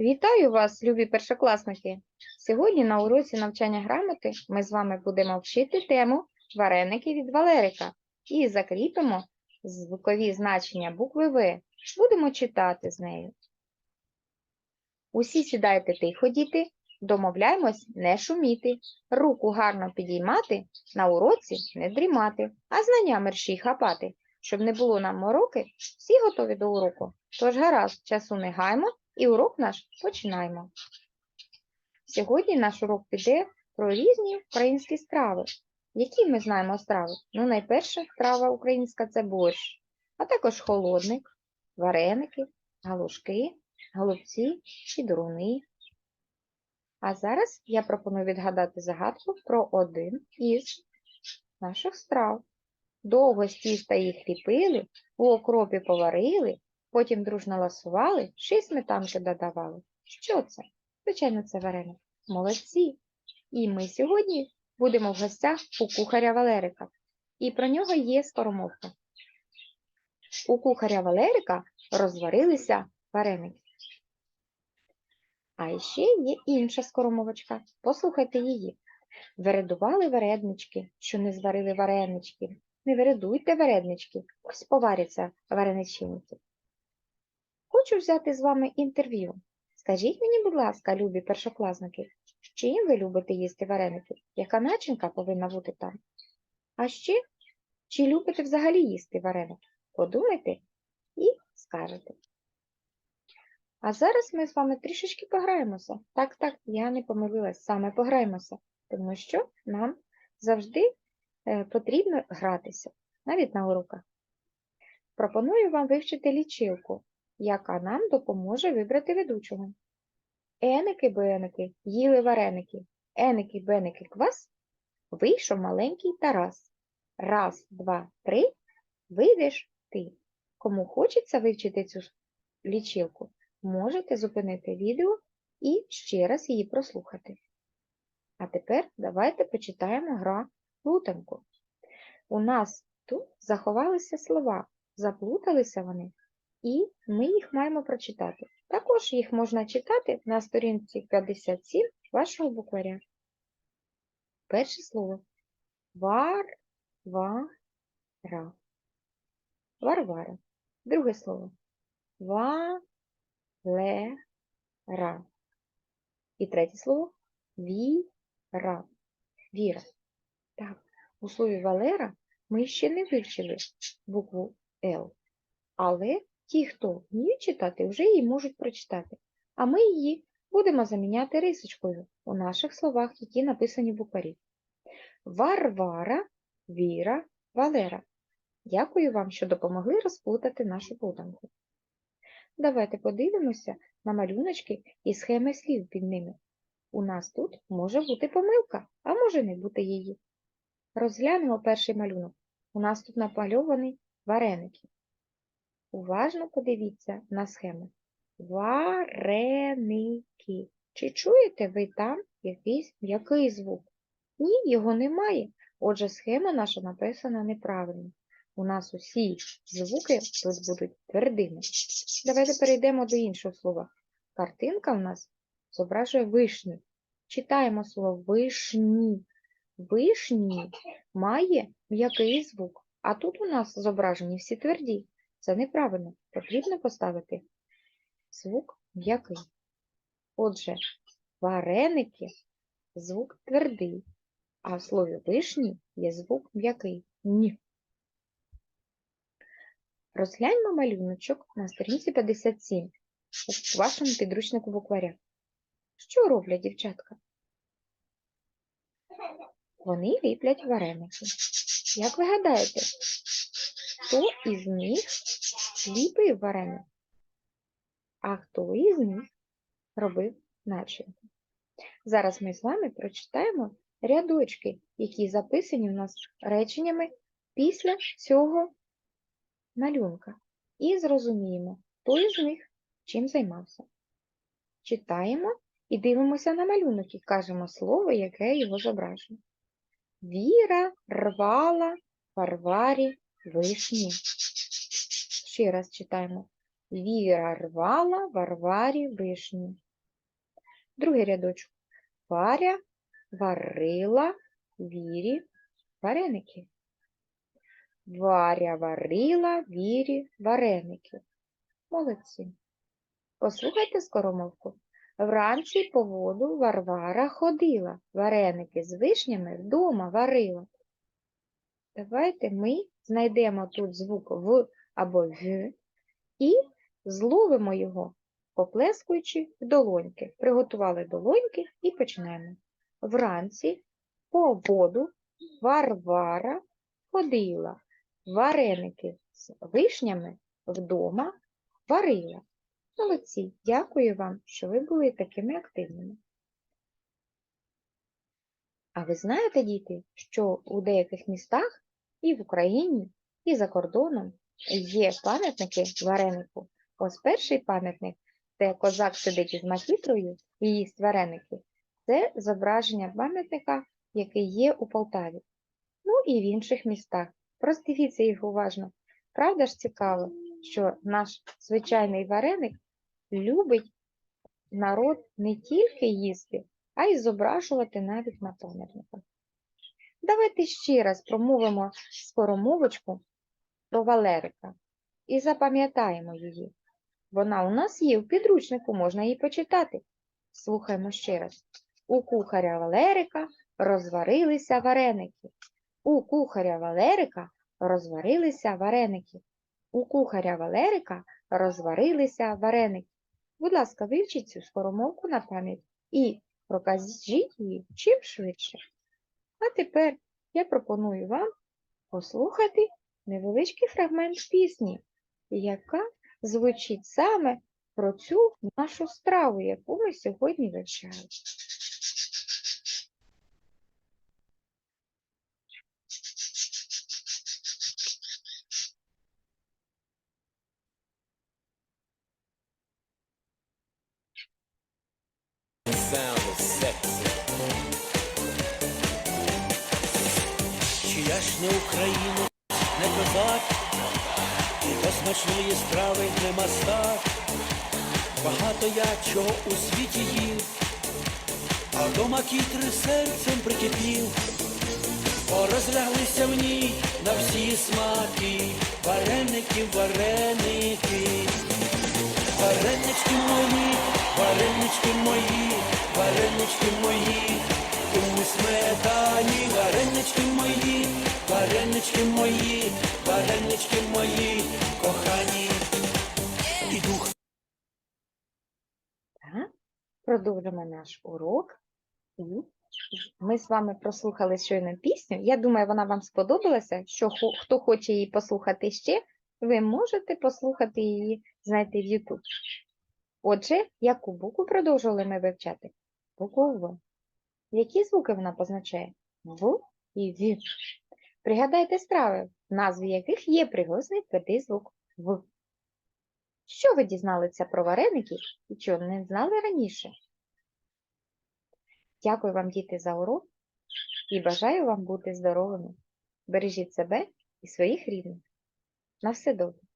Вітаю вас, любі першокласники! Сьогодні на уроці навчання грамоти ми з вами будемо вчити тему вареники від Валерика і закріпимо звукові значення букви В. Будемо читати з нею. Усі сідайте тихо, діти, домовляємось не шуміти, руку гарно підіймати, на уроці не дрімати, а знання мерщій хапати, щоб не було нам мороки, всі готові до уроку. Тож гаразд, часу не гаймо, і урок наш починаємо. Сьогодні наш урок піде про різні українські страви. Які ми знаємо страви? Ну, найперша страва українська це борщ, а також холодник, вареники, галушки, голубці і дуруни. А зараз я пропоную відгадати загадку про один із наших страв. Довго з тіста їх ліпили, у окропі поварили, Потім дружно ласували, ще й сметанки додавали. Що це? Звичайно, це вареник. Молодці! І ми сьогодні будемо в гостях у кухаря Валерика. І про нього є скоромовка. У кухаря Валерика розварилися вареники. А ще є інша скоромовочка. Послухайте її. Вередували вереднички, що не зварили варенички. Не вередуйте вереднички, ось поваряться вареничинки. Хочу взяти з вами інтерв'ю. Скажіть мені, будь ласка, любі першокласники, чим ви любите їсти вареники? Яка начинка повинна бути там? А ще, чи любите взагалі їсти вареники? Подумайте і скажете. А зараз ми з вами трішечки пограємося. Так, так, я не помилилась, саме пограємося, тому що нам завжди е, потрібно гратися, навіть на уроках. Пропоную вам вивчити лічилку яка нам допоможе вибрати ведучого. Еники-беники їли вареники, еники-беники квас, вийшов маленький Тарас. Раз, два, три, вийдеш ти. Кому хочеться вивчити цю лічилку, можете зупинити відео і ще раз її прослухати. А тепер давайте почитаємо гра плутанку. У нас тут заховалися слова, заплуталися вони і ми їх маємо прочитати. Також їх можна читати на сторінці 57 вашого букваря. Перше слово вар, ва, ра. Варвара. Друге слово ва, ле, ра. І третє слово віра. Віра. Так, у слові Валера ми ще не вивчили букву Л, але Ті, хто вміють читати, вже її можуть прочитати, а ми її будемо заміняти рисочкою у наших словах, які написані в букварі. Варвара, Віра, Валера. Дякую вам, що допомогли розплутати нашу плутанку. Давайте подивимося на малюночки і схеми слів під ними. У нас тут може бути помилка, а може не бути її. Розглянемо перший малюнок. У нас тут намальований вареники. Уважно подивіться на схему. Вареники. Чи чуєте ви там якийсь м'який звук? Ні, його немає. Отже, схема наша написана неправильно. У нас усі звуки тут будуть твердими. Давайте перейдемо до іншого слова. Картинка у нас зображує вишні. Читаємо слово вишні. Вишні має м'який звук, а тут у нас зображені всі тверді. Це неправильно. Потрібно поставити звук м'який. Отже, вареники звук твердий, а в слові вишні є звук м'який ні. Розгляньмо малюночок на сторінці 57 у вашому підручнику букваря. Що роблять дівчатка? Вони ліплять вареники. Як ви гадаєте, хто із них ліпив вареник, а хто із них робив начинку. Зараз ми з вами прочитаємо рядочки, які записані в нас реченнями після цього малюнка. І зрозуміємо, хто із них чим займався. Читаємо і дивимося на малюнок і кажемо слово, яке його зображує. Віра рвала Варварі вишні. Ще раз читаємо. Віра рвала Варварі вишні. Другий рядочок. Варя варила вірі вареники. Варя варила вірі вареники. Молодці. Послухайте скоромовку. Вранці по воду Варвара ходила, вареники з вишнями вдома варила. Давайте ми знайдемо тут звук В або В і зловимо його, поплескуючи в долоньки. Приготували долоньки і починаємо. Вранці по воду Варвара ходила, вареники з вишнями вдома варила. Молодці, дякую вам, що ви були такими активними. А ви знаєте, діти, що у деяких містах і в Україні, і за кордоном є пам'ятники варенику. Ось перший пам'ятник, де козак сидить із макітрою і їсть вареники, це зображення пам'ятника, який є у Полтаві. Ну і в інших містах. Роздивіться їх уважно. Правда ж цікаво, що наш звичайний вареник любить народ не тільки їсти, а й зображувати навіть на пам'ятниках. Давайте ще раз промовимо скоромовочку про Валерика і запам'ятаємо її. Вона у нас є в підручнику, можна її почитати. Слухаймо ще раз. У кухаря Валерика розварилися вареники. У кухаря Валерика розварилися вареники. У кухаря Валерика розварилися вареники. Будь ласка, вивчіть цю скоромовку на пам'ять і прокажіть її чим швидше. А тепер я пропоную вам послухати невеличкий фрагмент пісні, яка звучить саме про цю нашу страву, яку ми сьогодні of. Чия ж не Україна, козак, до смачної страви не мастак. Багато я чого у світі їв, а вдома кітри серцем прикипів. Порозляглися в ній на всі смаки, вареники, вареники. Варенички мої, варенички мої, варенички мої, сметані, варенички мої, варенички мої, варенички мої, кохані. І дух продовжимо наш урок. Ми з вами прослухали щойно пісню. Я думаю, вона вам сподобалася. Що хто хоче її послухати ще, ви можете послухати її, знайти в YouTube. Отже, яку букву продовжували ми вивчати? Букву В. Які звуки вона позначає? В і В. Пригадайте страви, в назві яких є приголосний твердий звук В. Що ви дізналися про вареники і чого не знали раніше? Дякую вам, діти, за урок і бажаю вам бути здоровими. Бережіть себе і своїх рідних. На все добре.